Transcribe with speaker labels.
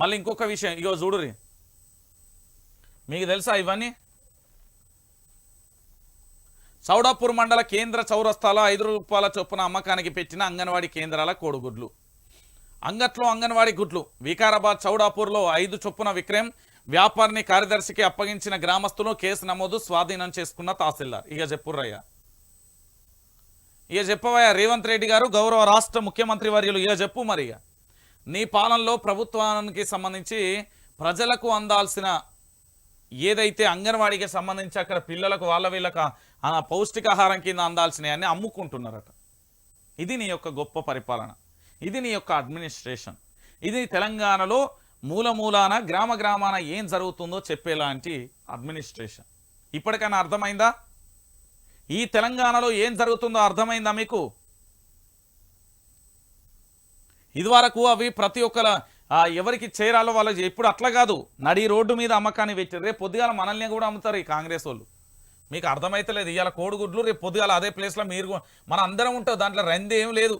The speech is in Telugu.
Speaker 1: మళ్ళీ ఇంకొక విషయం ఇగో చూడురి మీకు తెలుసా ఇవన్నీ? చౌడాపూర్ మండల కేంద్ర చౌరస్తాలో ఐదు రూపాయల చొప్పున అమ్మకానికి పెట్టిన అంగన్వాడీ కేంద్రాల కోడిగుడ్లు. అంగట్లో అంగన్వాడీ గుడ్లు. వికారాబాద్ చౌడాపూర్లో ఐదు చొప్పున విక్రయం. వ్యాపారిని కార్యదర్శికి అప్పగించిన గ్రామస్తులు కేసు నమోదు స్వాధీనం చేసుకున్న తహసీల్దార్. ఇక చెప్పుర్రయ్య. ఇక చెప్పవయ్యా రేవంత్ రెడ్డి గారు గౌరవ రాష్ట్ర ముఖ్యమంత్రి వర్యులు. ఇక చెప్పు మరి ఇక. నీ పాలనలో ప్రభుత్వానికి సంబంధించి ప్రజలకు అందాల్సిన ఏదైతే అంగన్వాడీకి సంబంధించి అక్కడ పిల్లలకు వాళ్ళ వీళ్ళకు ఆ పౌష్టికాహారం కింద అందాల్సినవన్నీ అమ్ముకుంటున్నారట. ఇది నీ యొక్క గొప్ప పరిపాలన. ఇది నీ యొక్క అడ్మినిస్ట్రేషన్. ఇది తెలంగాణలో మూల మూలాన గ్రామ గ్రామాన ఏం జరుగుతుందో చెప్పేలాంటి అడ్మినిస్ట్రేషన్. ఇప్పటికైనా అర్థమైందా? ఈ తెలంగాణలో ఏం జరుగుతుందో అర్థమైందా మీకు? ఇదివరకు అవి ప్రతి ఒక్కల ఆ, ఎవరికి చేరాలో వాళ్ళు ఇప్పుడు అట్లా కాదు. నడి రోడ్డు మీద అమ్మకాన్ని పెట్టారు. రేపు పొద్దుగాల మనల్ని కూడా అమ్ముతారు ఈ కాంగ్రెస్ వాళ్ళు. మీకు అర్థమైతలేదు ఇవాళ కోడిగుడ్లు రేపు పొద్దుగాల అదే ప్లేస్లో మీరు మన అందరం ఉంటాం దాంట్లో రంది ఏం లేదు.